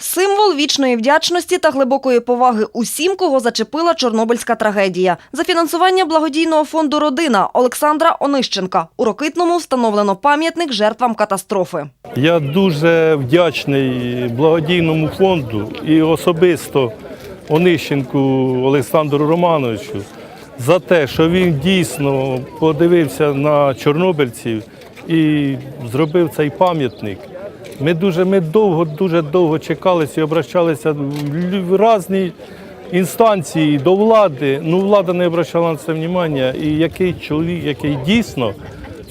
Символ вічної вдячності та глибокої поваги усім, кого зачепила Чорнобильська трагедія. За фінансування благодійного фонду «Родина» Олександра Онищенка у Рокитному встановлено пам'ятник жертвам катастрофи. Я дуже вдячний благодійному фонду і особисто Онищенку Олександру Романовичу за те, що він дійсно подивився на чорнобильців і зробив цей пам'ятник. Ми дуже ми довго, дуже довго чекалися і обращалися в різні інстанції до влади. Ну, влада не обращала на це увагу. І який чоловік, який дійсно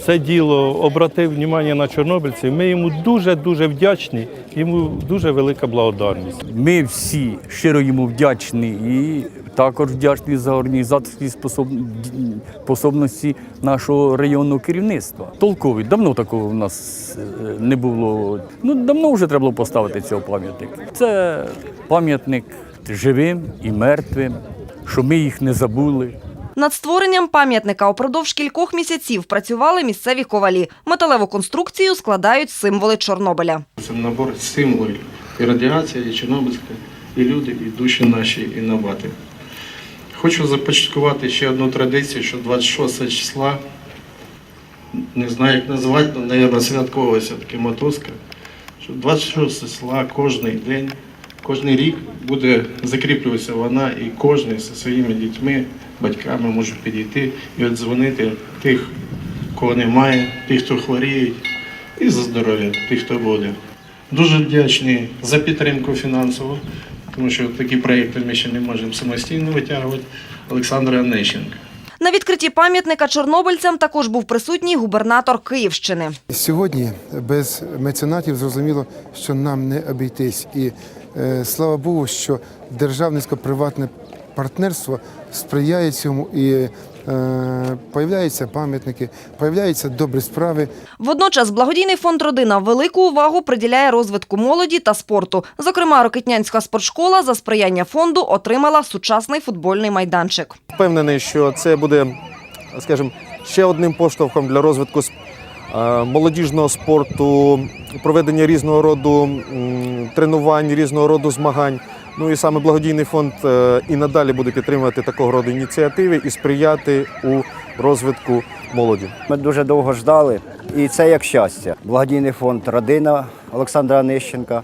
це діло обратив увагу на чорнобильців, ми йому дуже-дуже вдячні, йому дуже велика благодарність. Ми всі щиро йому вдячні і також вдячні за організаторські способ... способності нашого районного керівництва. Толковий, давно такого в нас е, не було. Ну, давно вже треба було поставити цього пам'ятник. Це пам'ятник живим і мертвим, що ми їх не забули. Над створенням пам'ятника упродовж кількох місяців працювали місцеві ковалі. Металеву конструкцію складають символи Чорнобиля. Це набор символів і радіація, і Чорнобильська, і люди, і душі наші, і набати. Хочу започаткувати ще одну традицію, що 26 числа, не знаю, як назвати, але, мабуть, святкова все-таки мотузка, що 26 числа кожен день, кожен рік буде закріплюватися вона, і кожен зі своїми дітьми, батьками може підійти і от дзвонити тих, кого немає, тих, хто хворіють, і за здоров'я тих, хто буде. Дуже вдячні за підтримку фінансову, тому що такі проекти ми ще не можемо самостійно витягувати. Олександра Онищенка. На відкритті пам'ятника чорнобильцям також був присутній губернатор Київщини. Сьогодні без меценатів зрозуміло, що нам не обійтись. І слава Богу, що державницько-приватне партнерство сприяє цьому і е, появляються пам'ятники, появляються добрі справи. Водночас благодійний фонд «Родина» велику увагу приділяє розвитку молоді та спорту. Зокрема, Рокитнянська спортшкола за сприяння фонду отримала сучасний футбольний майданчик. Впевнений, що це буде, скажімо, ще одним поштовхом для розвитку е, молодіжного спорту, проведення різного роду тренувань, різного роду змагань. Ну і саме благодійний фонд е, і надалі буде підтримувати такого роду ініціативи і сприяти у розвитку молоді. Ми дуже довго ждали, і це як щастя. Благодійний фонд Родина Олександра Нищенка.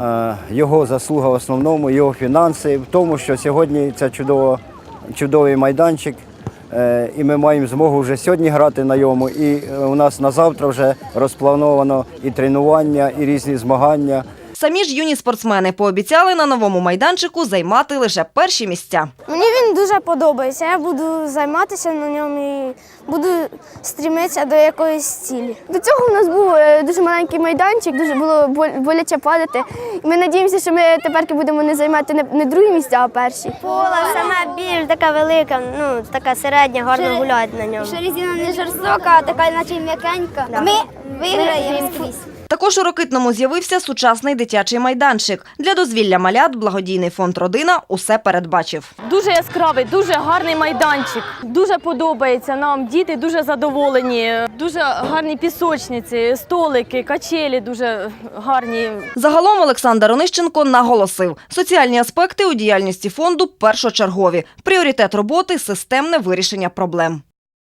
е, Його заслуга в основному, його фінанси в тому, що сьогодні це чудово, чудовий майданчик, е, і ми маємо змогу вже сьогодні грати на йому. І е, у нас на завтра вже розплановано і тренування, і різні змагання. Самі ж юні спортсмени пообіцяли на новому майданчику займати лише перші місця. Мені він дуже подобається. Я буду займатися на ньому і буду стрімитися до якоїсь цілі. До цього у нас був е, дуже маленький майданчик, дуже було бол- боляче падати. І ми надіємося, що ми тепер будемо не займати не, другі місця, а перші. Поле саме більш така велика, ну така середня, гарно гуляти на ньому. Що різина не жорстока, а така наче м'якенька. Ми виграємо скрізь. Також у Рокитному з'явився сучасний дитячий майданчик. Для дозвілля малят благодійний фонд «Родина» усе передбачив. Дуже яскравий, дуже гарний майданчик. Дуже подобається нам. Діти дуже задоволені. Дуже гарні пісочниці, столики, качелі дуже гарні. Загалом Олександр Онищенко наголосив, соціальні аспекти у діяльності фонду першочергові. Пріоритет роботи – системне вирішення проблем.